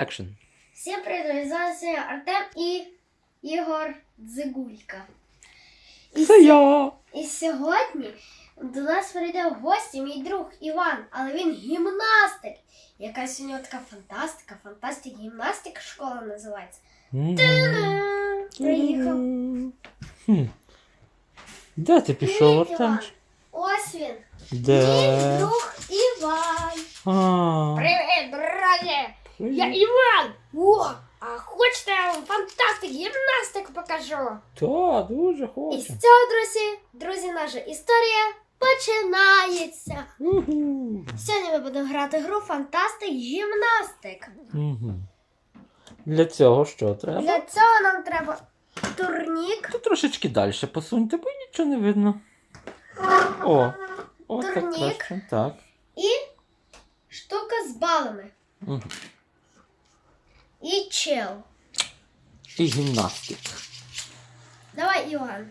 Екшн. Всім привіт, сьогодні Артем і Ігор Дзигулька. І, Це я. і сьогодні до нас прийде в гості мій друг Іван, але він гімнастик. Якась у нього така фантастика, фантастик гімнастик школа називається. Та-дам! Приїхав. Хм. Де ти пішов, Привіт, Іван. Ось він. Мій друг Я. Іван! О, а хочете я вам фантастик гімнастик покажу? Та, дуже І з хочу. цього, друзі, друзі, наша історія починається. Уху. Сьогодні ми будемо грати гру Фантастик Гімнастик. Мгм. Для цього що треба? Для цього нам треба турнік, Ти трошечки далі посуньте, бо нічого не видно. О, о, так Турнік. краще. Так. і штука з балами. Мгм. І чел. І гімнастик. Давай, Іван.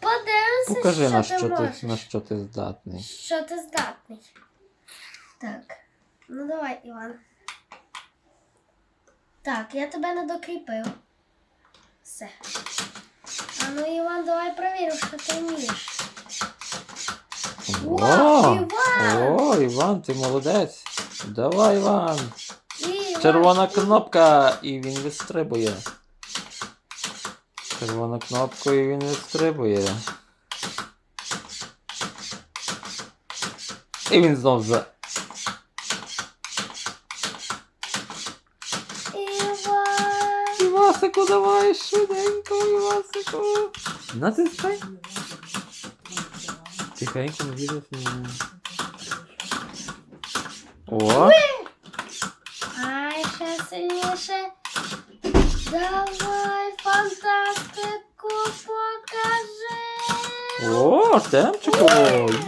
Подивимося, Покажи, що на ти що можеш. ти, на що ти здатний. Що ти здатний? Так. Ну давай, Іван. Так, я тебе не докріпив. Все. А ну, Іван, давай перевіримо, що ти вмієш. Вау, О, Іван! О, Іван, ти молодець. Давай, Іван. Червона кнопка, і він вистрибує. Червона кнопка, і він вистрибує. І він знов за. Івасику, давай швиденько, Івасику. Натискай. Тихенько, не відео. О, сильніше. Давай, фантастику покажи. о, Артемчику,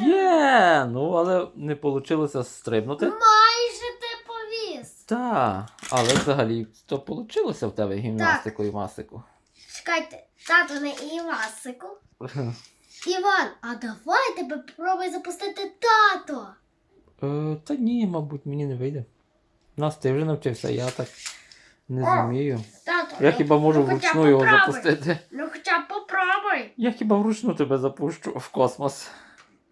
є! Ну, але не вийшло стрибнути. Майже ти повіз. Та, але взагалі то вийшло в тебе гімнастику і масику. Чекайте, тато не Івасику. Іван, а давай тебе пробуй запустити тато. Е, та ні, мабуть, мені не вийде. Нас ти вже навчився, я так не зумію. Тато. Я хіба можу ну, хоча вручну його попробуй. запустити. Ну хоча б попробуй. Я хіба вручну тебе запущу в космос.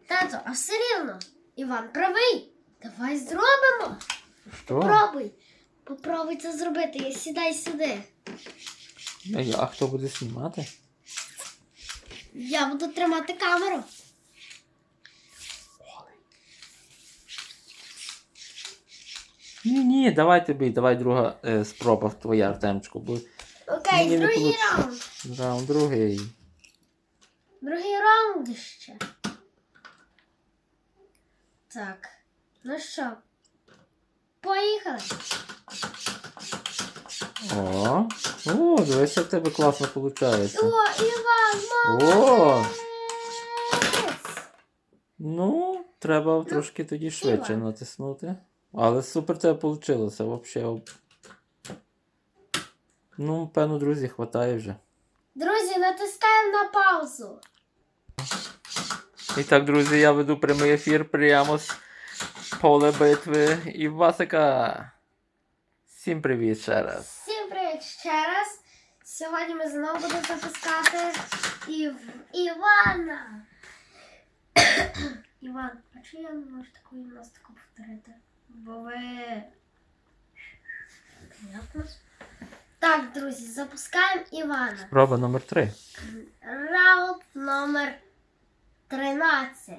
Тато, а все рівно. Іван правий. Давай зробимо. Що? Попробуй. Попробуй це зробити. Я Сідай сюди. А я- А хто буде знімати? Я буду тримати камеру. Ні, ні, давай тобі, давай друга е, спроба твоя, Артемчику. Бо Окей, Мені не другий раунд. раунд другий. Другий раунд ще. Так. Ну що? Поїхали. О, о, дивись, як в тебе класно виходить. О, Іван, О! молодець! Ну, треба трошки тоді швидше Іван. натиснути. Але супер тебе вийшло, взагалі. Ну, певно, друзі, хватає вже. Друзі, натискаємо на паузу. І так, друзі, я веду прямий ефір прямо з поля битви Івасика. Всім привіт ще раз. Всім привіт ще раз. Сьогодні ми знову будемо запускати Ів... Івана. Іван, а чи я не можу таку гімнастику повторити? Бо ви. Так, друзі, запускаємо Івана. Спроба номер 3. Раунд номер 13.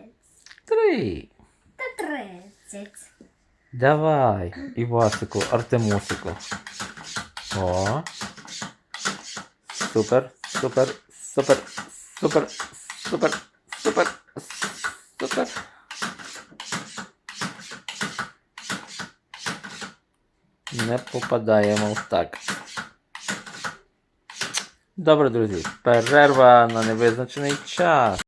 Три. Та 30. Давай, Івасику, Артемусику. О. Супер, супер, супер, супер, супер, супер, супер. Не попадаємо в так. Добре, друзі. Перерва на невизначений час.